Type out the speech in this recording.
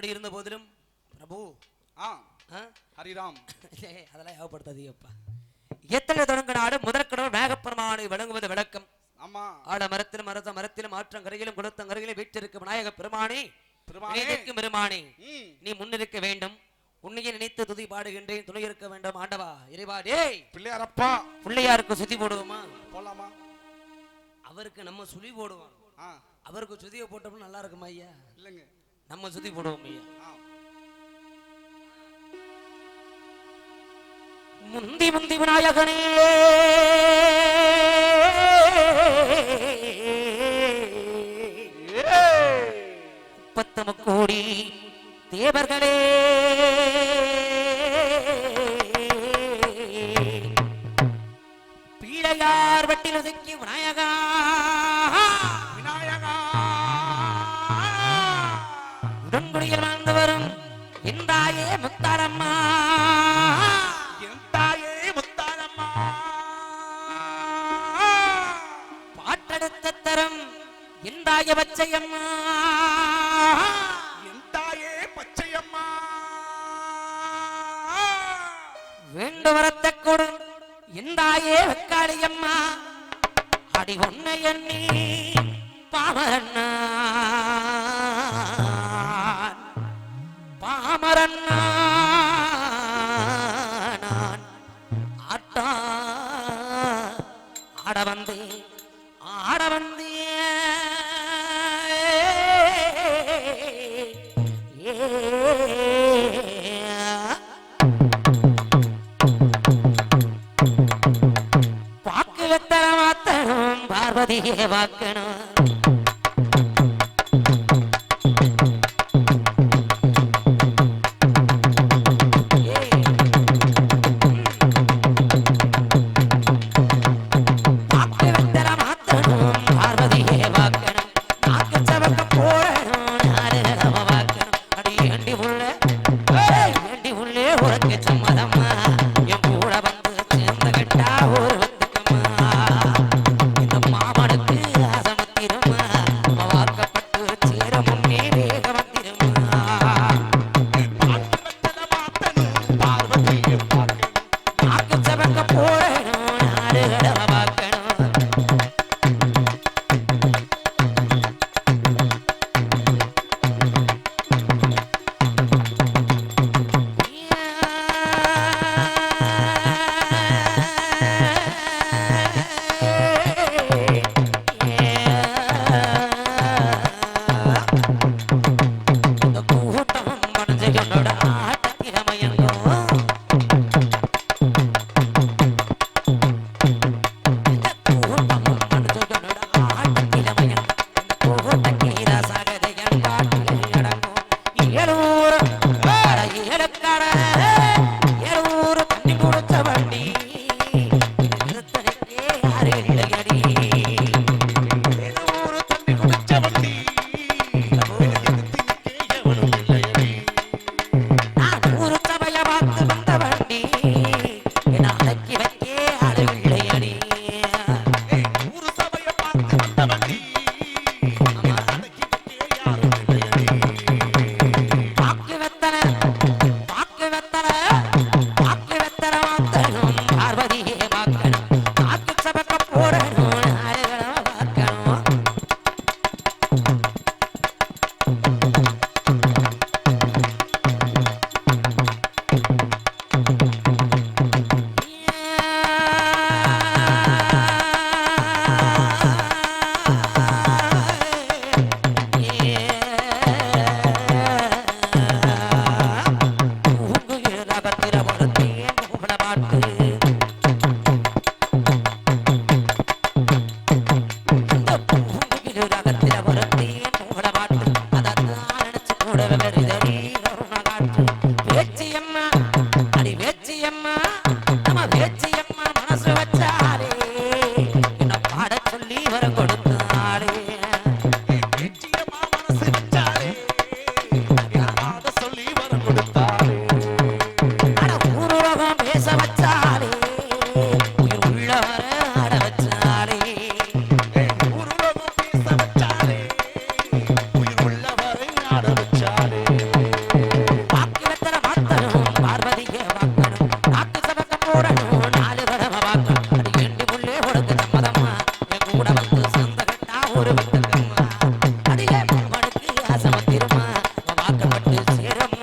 அப்படி இருந்த போதிலும் பிரபு ஆ? ஹரிராம். அதெல்லாம் ஞாபகப்படுத்தாதீங்கப்பா எத்தனை தொடங்கினாடு முதற்கடவுள் மேகப்பெருமானை வழங்குவது விளக்கம்? ஆமா. ஆட மரத்திலும் மரத்த மரத்திலும் ஆற்றங்கரையிலும் குளத்தங்கரையிலும் வீற்றிருக்கும் விநாயக பெருமானே பெருமானே. நீ முன்னிருக்க வேண்டும். உன்னையே நினைத்து துதி பாடுகின்றேன் துணை இருக்க வேண்டும் ஆண்டவா இறைவா டேய். பிள்ளையாரப்பா. பிள்ளையாருக்கு சுதி போடுவோமா? போலாமா? அவருக்கு நம்ம சுழி போடுவோம். அவருக்கு சுதியை போட்டோம்னா நல்லா இருக்குமா ஐயா? இல்லைங்க. நம்ம சுத்தி போடுவோம் ஐயா. முந்தி முந்தி விநாயகனே. முப்பத்தம கோடி தேவர்களே. பிள்ளையார் வட்டில் ஒதுக்கி விநாயகர் பச்சையம்மா. என் தாயே பச்சையம்மா. வேண்டு வரத்த கொடு. இந்தாயே வெக்காளியம்மா. அடி ஒன்னை எண்ணி பாமரண்ணா. பாமரண்ணா. நான் ஆட்டா ஆட வந்தேன். பார்வதியே வாக்கணும் உள்ள உள்ளே உனக்கு சம்மதம்மா Será